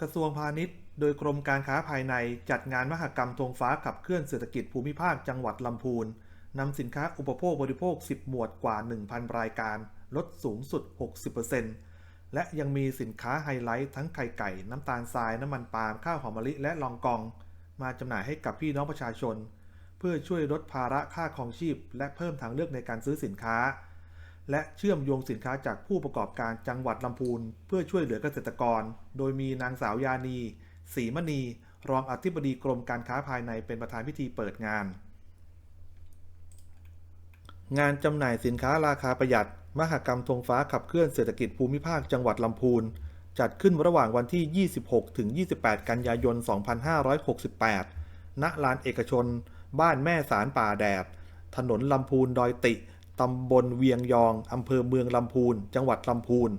กระทรวงพาณิชย์ โดยกรมการค้าภายในจัดงานมหกรรมธงฟ้าขับเคลื่อนเศรษฐกิจภูมิภาคจังหวัดลำพูนนำสินค้าอุปโภคบริโภค 10 หมวดกว่า 1,000 รายการ ลดสูงสุด 60%และยังมีสินค้าไฮไลท์ทั้งไข่ไก่ น้ำตาลทราย น้ำมันปาล์มข้าวหอมมะลิและลองกอง มาจำหน่ายให้กับพี่น้องประชาชน เพื่อช่วยลดภาระค่าครองชีพ และเพิ่มทางเลือกในการซื้อสินค้า และเชื่อมโยงสินค้าจากผู้ประกอบการจังหวัดลำพูน เพื่อช่วยเหลือเกษตรกร โดยมีนางสาวยานีศรีมณี รองอธิบดีกรมการค้าภายในเป็นประธานพิธีเปิดงาน งานจำหน่ายสินค้าราคาประหยัด มหกรรมธงฟ้าขับเคลื่อนเศรษฐกิจภูมิภาคจังหวัดลำพูน จัดขึ้นระหว่างวันที่ 26 ถึง 28 กันยายน 2568 ณ ลานเอกชน บ้านแม่สารป่าแดด ถนนลำพูนดอยติ ตำบลเวียงยอง อำเภอเมืองลำพูน จังหวัดลำพูน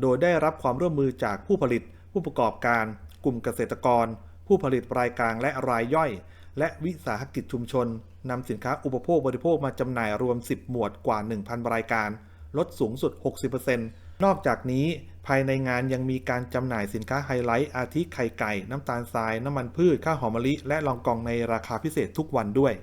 โดยได้รับความร่วมมือจากผู้ผลิต ผู้ประกอบการ กลุ่มเกษตรกร ผู้ผลิตรายกลางและรายย่อย และวิสาหกิจชุมชนนำสินค้าอุปโภคบริโภคมาจำหน่ายรวม 10 หมวดกว่า 1,000 รายการ ลดสูงสุด 60%นอกจากนี้ภายในงานยังมีการจำหน่ายสินค้าไฮไลท์ อาทิไข่ไก่ น้ำตาลทราย น้ำมันพืช ข้าวหอมมะลิ และลองกองในราคาพิเศษทุกวันด้วย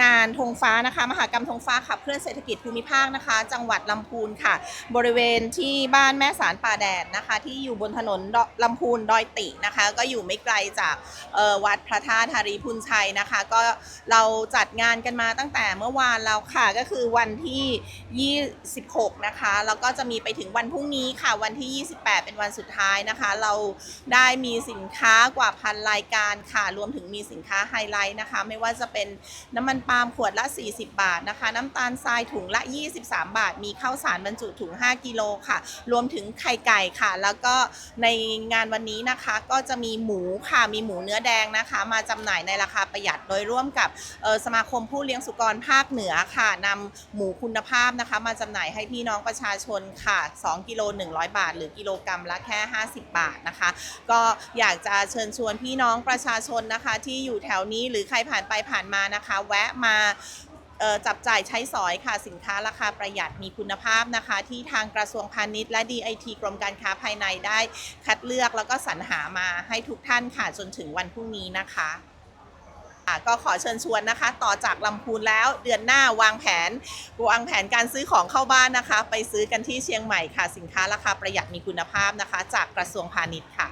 งานธงฟ้านะคะ มหากรรมธงฟ้าขับเคลื่อนเศรษฐกิจภูมิภาคนะคะ จังหวัดลำพูนค่ะ บริเวณที่บ้านแม่สารป่าแดดนะคะ ที่อยู่บนถนนลำพูนดอยตินะคะ ก็อยู่ไม่ไกลจากออวัดพระธาตุธารีพุนชัยนะคะ ก็เราจัดงานกันมาตั้งแต่เมื่อวานแล้วค่ะก็คือวันที่ 26 นะคะแล้วก็จะมีไปถึงวันพรุ่งนี้ค่ะวันที่ 28 เป็นวันสุดท้ายนะคะ เราได้มีสินค้ากว่าพันรายการค่ะรวมถึงมีสินค้าไฮไลท์นะคะ ไม่ว่าจะเป็นน้ำมันปาล์มขวดละ 40 บาทนะคะ น้ำตาลทรายถุงละ 23 บาท มีข้าวสารบรรจุถุง 5 กิโลค่ะ รวมถึงไข่ไก่ค่ะ แล้วก็ในงานวันนี้นะคะก็จะมีหมูค่ะ มีหมูเนื้อแดงนะคะ มาจำหน่ายในราคาประหยัดโดยร่วมกับสมาคมผู้เลี้ยงสุกรภาคเหนือค่ะนำหมูคุณภาพนะคะ มาจำหน่ายให้พี่น้องประชาชนค่ะ 2 กิโล 100 บาท หรือกิโลกรรัมละแค่ 50 บาทนะคะ ก็อยากจะเชิญชวนพี่น้องประชาชนนะคะ ที่อยู่แถวนี้หรือใครผ่านไปผ่านมานะคะ แวะมาจับจ่ายใช้สอยค่ะสินค้าราคาประหยัดมีคุณภาพนะคะ ที่ทางกระทรวงพาณิชย์และ DIT กรมการค้าภายในได้คัดเลือกแล้วก็สรรหามาให้ทุกท่านค่ะจนถึงวันพรุ่งนี้นะคะอะก็ขอเชิญชวนนะคะ ต่อจากลำพูนแล้วเดือนหน้าวางแผนวางแผนการซื้อของเข้าบ้านนะคะ ไปซื้อกันที่เชียงใหม่ค่ะ สินค้าราคาประหยัดมีคุณภาพนะคะ จากกระทรวงพาณิชย์ค่ะ